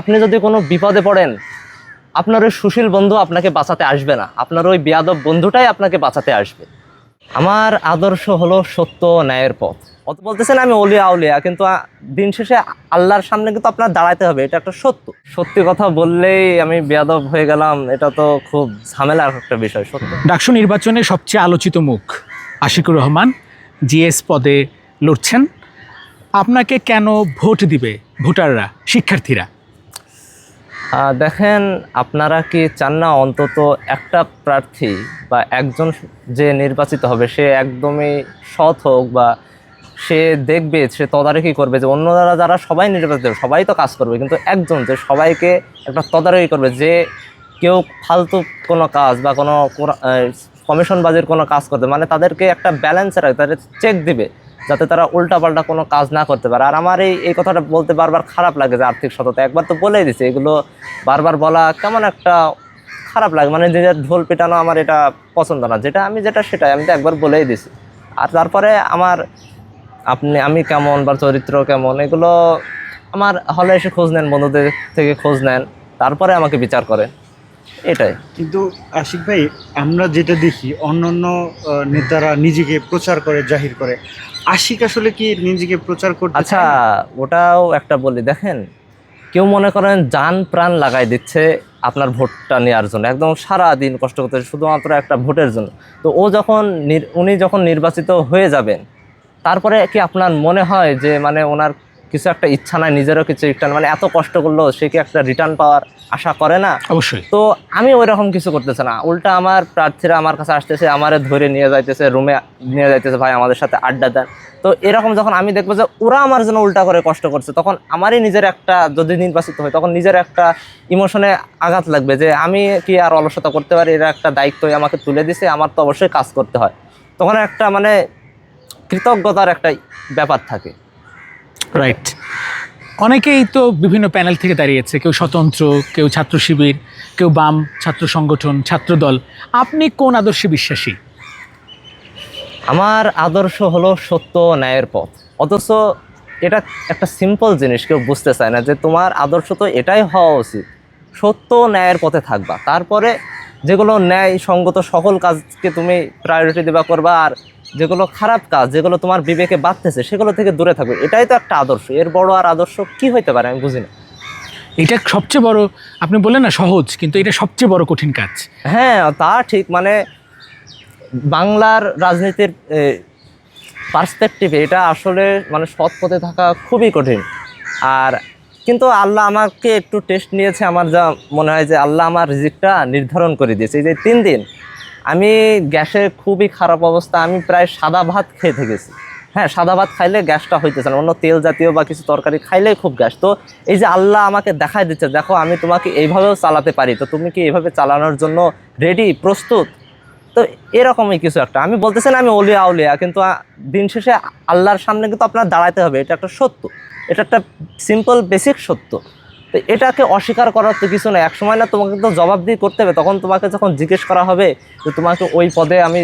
আপনি যদি কোনো বিপদে পড়েন, আপনার ওই সুশীল বন্ধু আপনাকে বাঁচাতে আসবে না। আপনার ওই বেয়াদব বন্ধুটাই আপনাকে বাঁচাতে আসবে। আমার আদর্শ হলো সত্য ন্যায়ের পথ। অত বলতেছেন আমি অলিয়া আউলিয়া, কিন্তু দিন শেষে আল্লাহর সামনে কিন্তু আপনার দাঁড়াতে হবে, এটা একটা সত্য। সত্যি কথা বললেই আমি বেয়াদব হয়ে গেলাম, এটা তো খুব ঝামেলার একটা বিষয়, সত্য। ডাকসু নির্বাচনে সবচেয়ে আলোচিত মুখ আশিকুর রহমান, জিএস পদে লড়ছেন। আপনাকে কেন ভোট দিবে ভোটাররা, শিক্ষার্থীরা? দেখেন আপনারা কি চান না অন্তত একটা প্রার্থী বা একজন যে নির্বাচিত হবে, সে একদমই সৎ হোক বা সে দেখবে, সে তদারকি করবে যে অন্যরা যারা সবাই নির্বাচিত, সবাই তো কাজ করবে, কিন্তু একজন যে সবাইকে একটা তদারকি করবে, যে কেউ ফালতু কোনো কাজ বা কোনো কমিশনবাজির কোনো কাজ করবে মানে তাদেরকে একটা ব্যালেন্সে রাখবে, তাদের চেক দিবে। যাতে তারা উল্টাপাল্টা কোনো কাজ না করতে পারে। আর আমার এই এই কথাটা বলতে বারবার খারাপ লাগে যে আর্থিক সততা। একবার তো বলেই দিছে, এগুলো বারবার বলা কেমন একটা খারাপ লাগে। মানে নিজের ঢোল পেটানো আমার এটা পছন্দ না। যেটা আমি, যেটা সেটাই, আমি তো একবার বলেই দিছি। আর তারপরে আমার আপনি, আমি কেমন বা চরিত্র কেমন, এগুলো আমার হলে এসে খোঁজ নেন, বন্ধুদের থেকে খোঁজ নেন। তারপরে আমাকে বিচার করেন। এটাই। কিন্তু আশিক ভাই আমরা যেটা দেখি অন্যান্য নেতারা নিজেকে প্রচার করে জাহির করে। আশিক আসলে কি নিজেকে প্রচার করতে আচ্ছা ওটাও একটা বলি দেখেন কেউ মনে করেন যান প্রাণ লাগাই দিচ্ছে আপনার ভোটটা নেওয়ার জন্য। একদম সারা দিন কষ্ট করতে শুধুমাত্র একটা ভোটের জন্য। তো ও যখন উনি যখন নির্বাচিত হয়ে যাবেন তারপরে কি আপনার মনে হয় যে মানে ওনার কিছু একটা ইচ্ছা নাই নিজেরও কিছু ইচ্ছা নাই মানে এত কষ্ট করল সে কি একটা রিটার্ন পাওয়ার আশা করে না? অবশ্যই। তো আমি ওই রকম কিছু করতেছে না। উল্টা আমার প্রার্থীরা আমার কাছে আসতেছে আমারে ধরে নিয়ে যাইতেছে রুমে নিয়ে যাইতেছে ভাই আমাদের সাথে আড্ডা দেন। তো এরকম যখন আমি দেখব যে ওরা আমার জন্য উল্টা করে কষ্ট করছে তখন আমারই নিজের একটা যদি নির্বাচিত হয় তখন নিজের একটা ইমোশনে আঘাত লাগবে যে আমি কি আর অলসতা করতে পারি? এরা একটা দায়িত্বই আমাকে তুলে দিছে আমার তো অবশ্যই কাজ করতে হয়। তখন একটা মানে কৃতজ্ঞতার একটা ব্যাপার থাকে। রাইট অনেকেই তো বিভিন্ন প্যানেল থেকে দাঁড়িয়েছে কেউ স্বতন্ত্র কেউ ছাত্র শিবির কেউ বাম ছাত্র সংগঠন ছাত্রদল আপনি কোন আদর্শে বিশ্বাসী? আমার আদর্শ হলো সত্য ন্যায়ের পথ। অথচ এটা একটা সিম্পল জিনিস কেউ বুঝতে চায় না যে তোমার আদর্শ তো এটাই হওয়া উচিত। সত্য ন্যায়ের পথে থাকবা। তারপরে যেগুলো ন্যায় সঙ্গত সকল কাজকে তুমি প্রায়োরিটি দেবা করবা আর যেগুলো খারাপ কাজ যেগুলো তোমার বিবেকে বাঁধতেছে সেগুলো থেকে দূরে থাকবে এটাই তো একটা আদর্শ। এর বড় আর আদর্শ কি হইতে পারে আমি বুঝি না এটা সবচেয়ে বড় আপনি বললেন না সহজ কিন্তু এটা সবচেয়ে বড় কঠিন কাজ। হ্যাঁ তা ঠিক। মানে বাংলার রাজনীতির পার্সপেক্টিভে এটা আসলে মানে সৎ পথে থাকা খুবই কঠিন। আর কিন্তু আল্লাহ আমাকে একটু টেস্ট নিয়েছে আমার যা মনে হয় যে আল্লাহ আমার রিজিকটা নির্ধারণ করে দিয়েছে। এই যে তিন দিন আমি গ্যাসে খুবই খারাপ অবস্থা, আমি প্রায় সাদা ভাত খেয়ে থেকেছি। হ্যাঁ সাদা ভাত খাইলে গ্যাসটা হইতেছে না, অন্য তেল জাতীয় বা কিছু তরকারি খাইলেই খুব গ্যাস। তো এই যে আল্লাহ আমাকে দেখাই দিচ্ছে, দেখো আমি তোমাকে এইভাবেও চালাতে পারি, তো তুমি কি এইভাবে চালানোর জন্য রেডি প্রস্তুত? তো এরকমই কিছু একটা। আমি বলতেছি না আমি অলিয়া আউলিয়া, কিন্তু দিন শেষে আল্লাহর সামনে কিন্তু আপনার দাঁড়াতে হবে, এটা একটা সত্য। এটা একটা সিম্পল বেসিক সত্য। তো এটাকে অস্বীকার করার তো কিছু নেই। একসময় না তোমাকে তো জবাবদিহি করতে হবে তখন তোমাকে যখন জিজ্ঞেস করা হবে যে তোমাকে ওই পদে আমি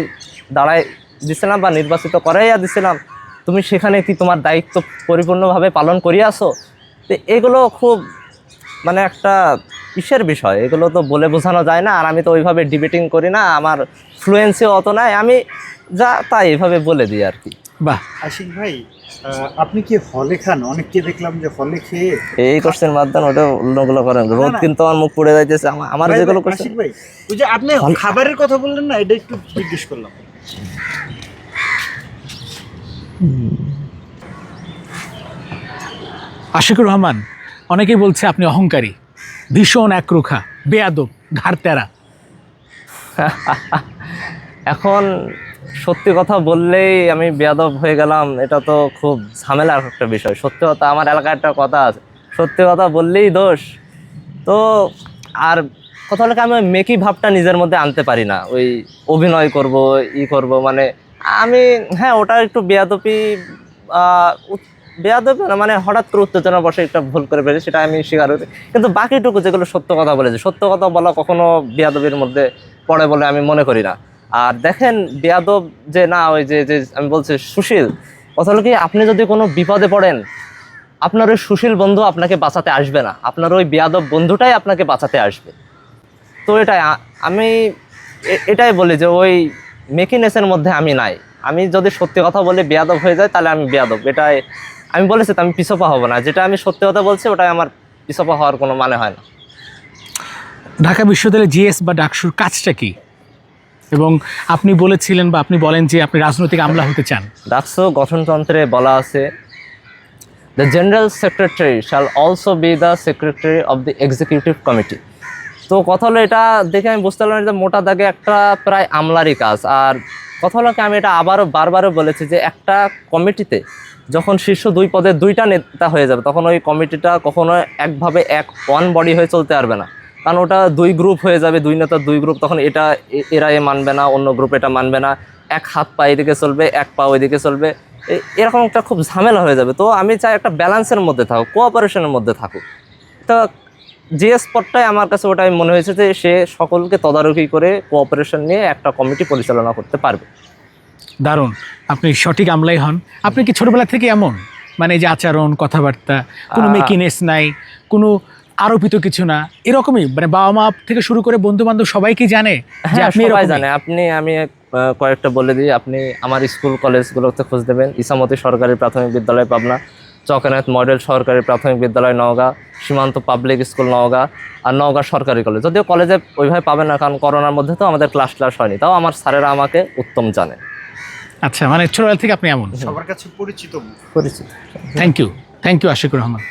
দাঁড়াই দিছিলাম বা নির্বাচিত করাইয়া দিছিলাম তুমি সেখানে কি তোমার দায়িত্ব পরিপূর্ণভাবে পালন করিয়াছো? তো এগুলো খুব মানে একটা ইসের বিষয়? এগুলো তো বলে বোঝানো যায় না আর আমি তো ওইভাবে ডিবেটিং করি না আমার ফ্লুয়েন্সি অত নাই আমি যা তাই এভাবে বলে দিই আর কি। বাহ। আশিক ভাই আপনি কি হলে খান? অনেককে দেখলাম যে হলে খেয়ে এই কোশ্চেন বাদ দেন ওটা অন্যগুলো করেন। রোদ কিন্তু আমার মুখ পড়ে যাইতেছে। আমার- যেগুলো কোশ্চেন আশিক ভাই ওই যে আপনি খাবারের কথা বললেন না এটা একটু জিজ্ঞেস করলাম। আশিকুর রহমান অনেকেই বলছে আপনি অহংকারী ভীষণ একরুখা বেয়াদব ঘাড়তেরা এখন সত্যি কথা বললেই আমি বেয়াদব হয়ে গেলাম, এটা তো খুব ঝামেলার একটা বিষয়। সত্যি কথা, আমার এলাকায় একটা কথা আছে। সত্যি কথা বললেই দোষ। তো আর কথা হলো আমি ওই মেকি ভাবটা নিজের মধ্যে আনতে পারি না। ওই অভিনয় করব, ই করব মানে আমি হ্যাঁ ওটা একটু বেয়াদপি বেয়াদপি না মানে হঠাৎ করে উত্তেজনা বসে একটা ভুল করে ফেলে সেটা আমি স্বীকার করি। কিন্তু বাকিটুকু যেগুলো সত্য কথা বলেছে, সত্য কথা বলা কখনো বেয়াদবির মধ্যে পড়ে বলে আমি মনে করি না। আর দেখেন বেয়াদব যে, না, ওই যে যে, আমি বলছি সুশীল, কথা হলো কি, আপনি যদি কোনো বিপদে পড়েন, আপনার ওই সুশীল বন্ধু আপনাকে বাঁচাতে আসবে না। আপনার ওই বেয়াদব বন্ধুটাই আপনাকে বাঁচাতে আসবে। তো এটাই আমি এটাই বলি যে, ওই মেকিনেসের মধ্যে আমি নাই। আমি যদি সত্যি কথা বলে বেয়াদব হয়ে যায়, তাহলে আমি বেয়াদব। এটাই, আমি বলেছি তো, আমি পিছপা হব না। যেটা আমি সত্যি কথা বলছি, ওটাই আমার পিছপা হওয়ার কোনো মানে হয় না। ঢাকা বিশ্ববিদ্যালয়ের জিএস বা ডাকসুর কাজটা কি? এবং আপনি বলেছিলেন বা আপনি বলেন যে আপনি রাজনৈতিক আমলা হতে চান। ডাকসো গঠনতন্ত্রে বলা আছে the general secretary shall also be the secretary of the executive committee তো কথা হলো এটা দেখে আমি বুঝতে পারলাম যে মোটা দাগে একটা প্রায় আমলারই কাজ। আর কথা হলো আমি এটা আবারও বারবারও বলেছি যে একটা কমিটিতে যখন শীর্ষ দুই পদে দুইটা নেতা হয়ে যাবে, তখন ওই কমিটিটা কখনো একভাবে এক ওয়ান বডি হয়ে চলতে পারবে না। কারণ ওটা দুই গ্রুপ হয়ে যাবে দুই নেতার দুই গ্রুপ তখন এটা এরা এ মানবে না অন্য গ্রুপ এটা মানবে না। এক হাত পা এদিকে চলবে এক পা ওইদিকে চলবে। এরকম একটা খুব ঝামেলা হয়ে যাবে। তো আমি চাই একটা ব্যালেন্সের মধ্যে থাকুক কোঅপারেশনের মধ্যে থাকুক। তো যে পদটাই আমার কাছে ওটাই মনে হয়েছে যে সে সকলকে তদারকি করে কোঅপারেশন নিয়ে একটা কমিটি পরিচালনা করতে পারবে। দারুণ। আপনি সঠিক আমলাই হন। আপনি কি ছোটবেলা থেকে এমন? মানে এই যে আচরণ কথাবার্তা কোনো মেকিনেস নাই কোনো আরোপিত কিছু না। এরকমই মানে বাবা মা থেকে শুরু করে বন্ধু বান্ধব সবাই কি জানে যে হ্যাঁ আপনি সবাই জানে। আপনি আমি কয়েকটা বলে দিই। আপনি আমার স্কুল কলেজগুলোতে খোঁজ দেবেন। ইসামতি সরকারি প্রাথমিক বিদ্যালয় পাবনা। চকেনাথ মডেল সরকারি প্রাথমিক বিদ্যালয় নওগাঁ। সীমান্ত পাবলিক স্কুল নওগাঁ। আর নওগাঁ সরকারি কলেজ। যদিও কলেজে ওইভাবে পাবেন না কারণ করোনার মধ্যে তো আমাদের ক্লাস ক্লাস হয়নি। তাও আমার স্যারেরা আমাকে উত্তম জানে। আচ্ছা মানে ছোটবেলা থেকে আপনি এমন। সবার কাছে পরিচিত। পরিচিত। Thank you thank you Ashikur Rahman.